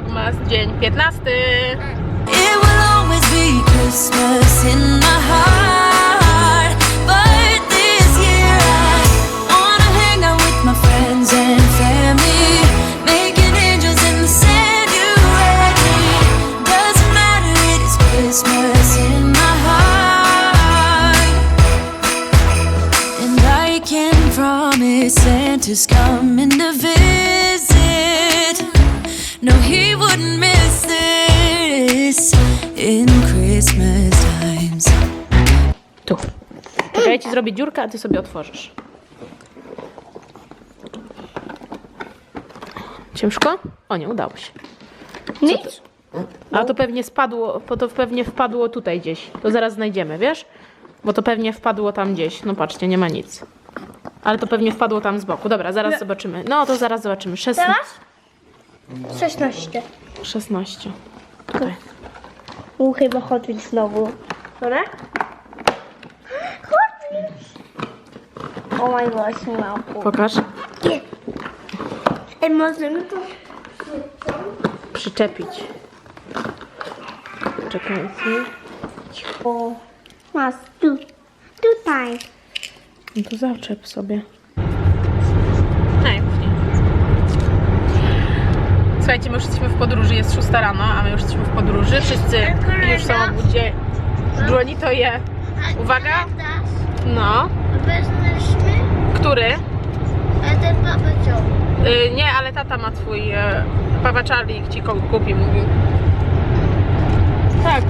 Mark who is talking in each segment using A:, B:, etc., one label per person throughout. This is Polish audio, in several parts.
A: Vlogmas, dzień 15.
B: It will always be Christmas in my heart. But this year I wanna hang out with my friends and family. Making angels in the. Doesn't matter, it is Christmas in my heart. And I can promise Santa's coming to visit. No, he wouldn't miss this in Christmas times.
A: Tu. Czekaj, ja ci zrobię dziurkę, a ty sobie otworzysz. Ciężko? O nie, udało się.
C: Nic.
A: A to pewnie spadło, bo to pewnie wpadło tutaj gdzieś. To zaraz znajdziemy, wiesz? Bo to pewnie wpadło tam gdzieś. No patrzcie, nie ma nic. Ale to pewnie wpadło tam z boku. Dobra, zaraz zobaczymy. No to zaraz zobaczymy. Szesna...
C: Teraz? 16.
A: 16. Tutaj.
C: U, chyba Hot Wheels znowu. Dobra? Hot Wheels! O my gosh, małpu.
A: Pokaż.
C: Nie. Ej, możemy to...
A: Przyczepić. Czekajcie.
C: O, masz tu. Tutaj.
A: No to zaczep sobie. Słuchajcie, my już jesteśmy w podróży, jest 6 rano, a my już jesteśmy w podróży. Wszyscy już są obudzie. Dłoni to je. Uwaga. No. Który?
C: a ten papa co?
A: Y, nie, ale tata ma twój. Y, Papa Charlie ci kupi, mówił. Tak,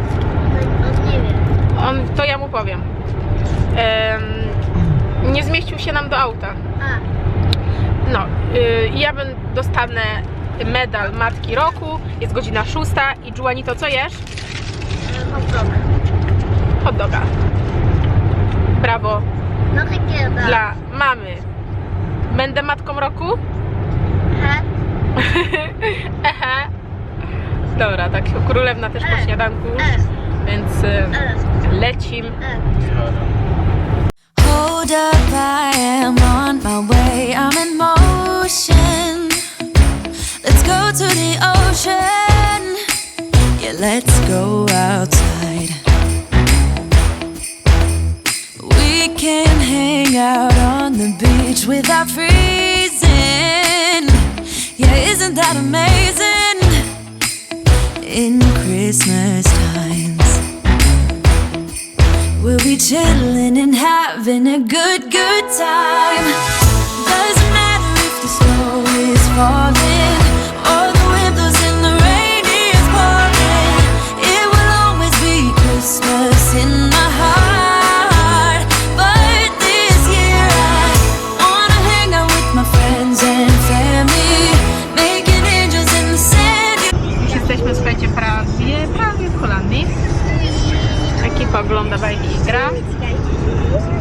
C: On nie wiem.
A: on, to ja mu powiem. Em, nie zmieścił się nam do auta.
C: A,
A: No, y, ja bym dostanę medal Matki Roku, jest godzina szósta i Juani to co jesz?
C: hot dog.
A: Hot doga. Brawo
C: No takiego.
A: dla mamy. Będę Matką Roku?
C: Aha.
A: Ehe. Dobra, tak królewna też po śniadanku,
C: E,
A: więc
C: e,
A: lecim.
B: Let's go outside. We can hang out on the beach without freezing. Yeah, isn't that amazing? In Christmas times. We'll be chilling and having a good, good time. Doesn't matter if the snow is falling I
A: gra.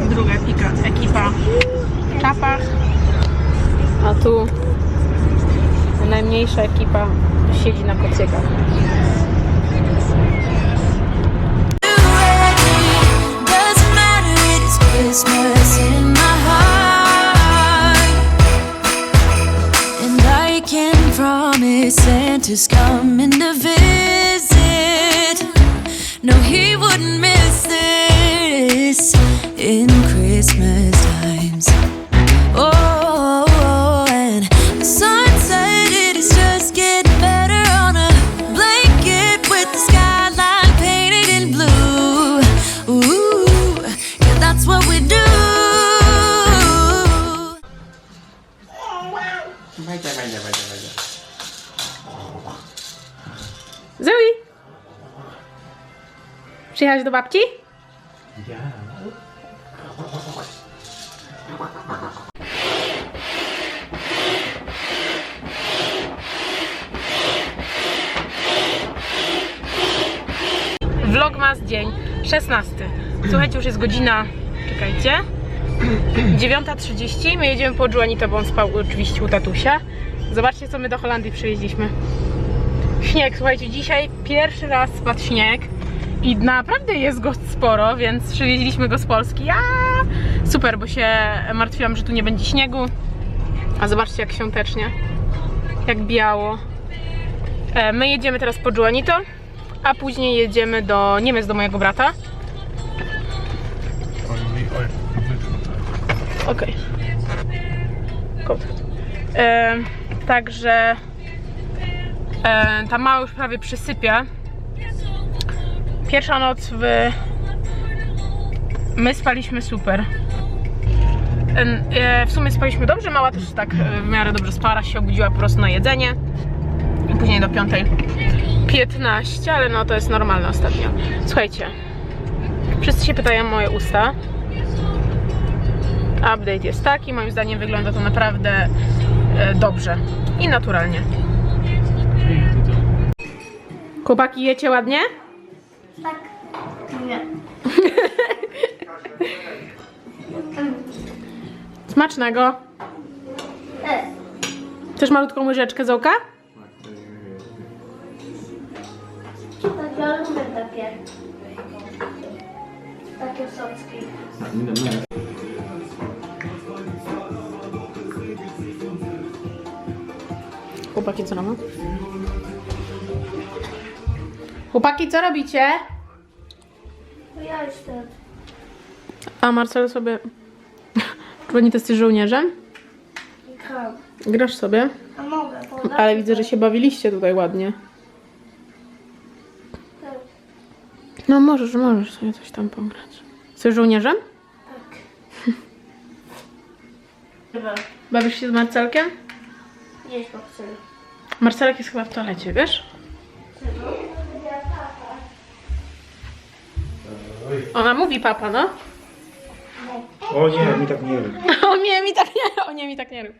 A: Druga ekipa, ekipa w czapach. A tu najmniejsza ekipa siedzi na.
B: And I can promise Santa's coming to visit. No, he wouldn't miss this in Christmas times.
A: Przyjechałeś do babci?
D: Ja.
A: Vlogmas dzień 16. Słuchajcie, już jest godzina, czekajcie, 9.30. My jedziemy po Juanito, bo on spał oczywiście u tatusia. Zobaczcie, co my do Holandii przywieźliśmy. Śnieg, słuchajcie, dzisiaj pierwszy raz spadł śnieg i naprawdę jest go sporo, więc przywieźliśmy go z Polski. A, super, bo się martwiłam, że tu nie będzie śniegu. A zobaczcie, jak świątecznie, jak biało. E, My jedziemy teraz po Juanito, a później jedziemy do Niemiec, do mojego brata. Okej. Kontakt. E, także e, ta mała już prawie przysypia. Pierwsza noc w... My spaliśmy super. E, w sumie spaliśmy dobrze, mała też tak e, w miarę dobrze spała, się obudziła po prostu na jedzenie. I później do piątej 15, ale no to jest normalne ostatnio. Słuchajcie, wszyscy się pytają moje usta. Update jest taki, moim zdaniem wygląda to naprawdę e, dobrze i naturalnie. Chłopaki, jecie ładnie?
C: Tak. Nie.
A: Smacznego. Chcesz malutką łyżeczkę z oka?
C: tak, ja lubię takie. Takie soczki.
A: Chłopaki, co robią? Chłopaki, co robicie?
C: To.
A: A Marcel sobie... Czy ty jesteś żołnierzem?
C: Gram.
A: Grasz sobie?
C: A mogę?
A: Ale widzę, że się bawiliście tutaj ładnie.
C: Tak.
A: No możesz, możesz sobie coś tam pograć. Jesteś żołnierzem?
C: tak. Chyba.
A: Bawisz się z Marcelkiem?
C: Po chcę.
A: Marcelek jest chyba w toalecie, wiesz? Ona mówi papa, no.
E: O nie, mi tak nie rób.
A: O nie, mi tak nie, o nie, mi tak nie rób.